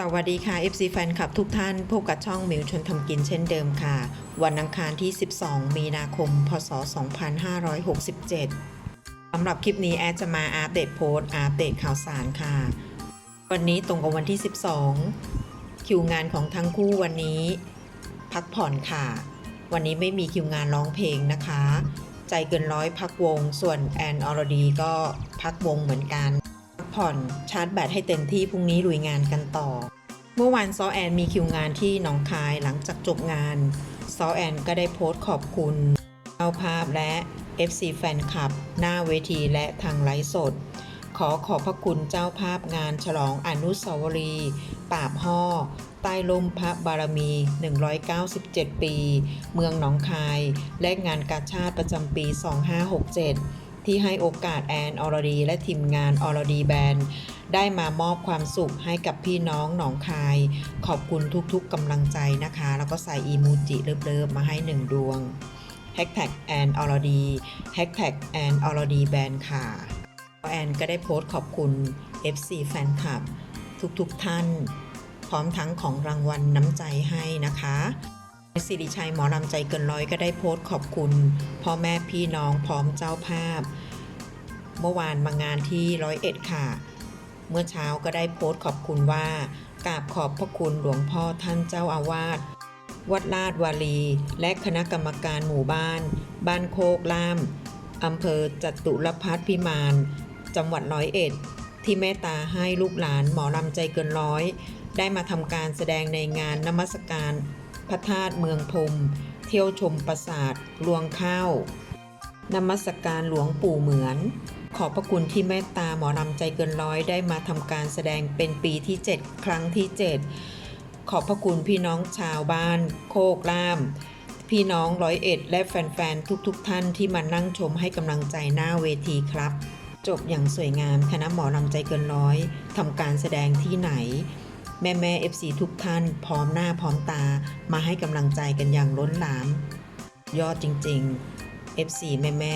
สวัสดีค่ะ FC แฟนคลับทุกท่าน พบกับช่องมิวชนทำกินเช่นเดิมค่ะ วันอังคารที่ 12 มีนาคม พศ 2567 สำหรับคลิปนี้แอดจะมาอัปเดตโพสต์อัปเดตข่าวสารค่ะ วันนี้ตรงกับวันที่ 12 คิวงานของทั้งคู่วันนี้ พักผ่อนค่ะ วันนี้ไม่มีคิวงานร้องเพลงนะคะ ใจเกินร้อยพักวง ส่วนแอนอรดีก็พักวงเหมือนกัน ผ่อน ชาร์จแบตให้เต็มที่พรุ่งนี้ลุยงานกันต่อ เมื่อวานซอแอนมีคิวงานที่หนองคายหลังจากจบงานซอแอนก็ได้โพสต์ขอบคุณเจ้าภาพและ FC แฟนคลับ หน้าเวทีและทางไลฟ์สด ขอขอบพระคุณเจ้าภาพงานฉลองอนุสาวรีย์ปราบห่อใต้ลมพระบารมี 197 ปี เมืองหนองคาย และงานกาชาติประจำปี 2567 ที่ให้โอกาสแอนอรดีและทีมงานอรดีแบนด์ได้มามอบความสุขให้กับพี่น้องหนองคาย ขอบคุณทุกๆกำลังใจนะคะ แล้วก็ใส่อีมูจิเลิฟๆมาให้หนึ่งดวงแฮกแท็กแอนอรดีแฮกแท็กแอนอรดีแบนด์ค่ะแอนก็ได้โพสต์ขอบคุณ FC แฟนคลับ ทุกๆท่าน พร้อมทั้งของรางวัลน้ำใจให้นะคะ สิริชัยหมอลำใจเกินร้อยก็ได้โพสต์ขอบคุณพ่อแม่พี่น้องพร้อมเจ้าภาพ เมื่อวานมางานที่ร้อยเอ็ดค่ะ เมื่อเช้าก็ได้โพสต์ขอบคุณว่ากราบขอบพระคุณหลวงพ่อท่านเจ้าอาวาสวัดลาดวารี และคณะกรรมการหมู่บ้าน บ้านโคกล่ามอำเภอจตุรพัฒน์พิมาน จังหวัดร้อยเอ็ด ที่เมตตาให้ลูกหลานหมอลำใจเกินร้อย ได้มาทำการแสดงในงานนมัสการ พระธาตุเมืองพรมเที่ยวชมปราสาทรวงข้าวนมัสการหลวงปู่เหมือน ขอบพระคุณที่เมตตาหมอลำใจเกินร้อยได้มาทำการแสดงเป็นปีที่ 7 ครั้งที่ 7 ขอบพระคุณพี่น้องชาวบ้าน โคกล่าม พี่น้องร้อยเอ็ดและแฟนๆ ทุกๆทท่านที่มานั่งชมให้กำลังใจหน้าเวทีครับ จบอย่างสวยงามคณะหมอลำใจเกินร้อยทำการแสดงที่ไหน แม่แม่ FC ทุกท่าน พร้อมหน้าพร้อมตามาให้กำลังใจกันอย่างล้นหลาม ยอดจริงๆ FC แม่แม่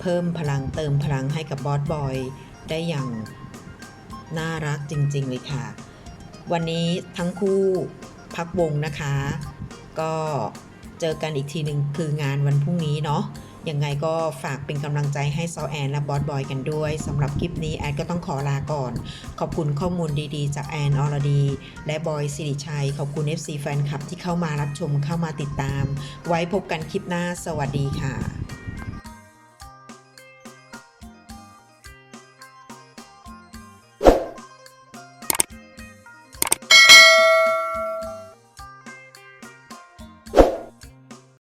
เพิ่มพลังเติมพลังให้กับบอสบอย ได้อย่างน่ารักจริง ๆ เลยค่ะ วันนี้ทั้งคู่พักวงนะคะ ก็เจอกันอีกทีหนึ่งคืองานวันพรุ่งนี้เนาะยังไงก็ฝากเป็นกำลังใจให้ซอแอนและบอสบอยกันด้วยสำหรับคลิปนี้แอนก็ต้องขอลาก่อน ขอบคุณข้อมูลดีๆ จากแอนอรดี และบอยสิริชัย ขอบคุณ FC แฟนคลับที่เข้ามารับชมเข้ามาติดตาม ไว้พบกันคลิปหน้าสวัสดีค่ะ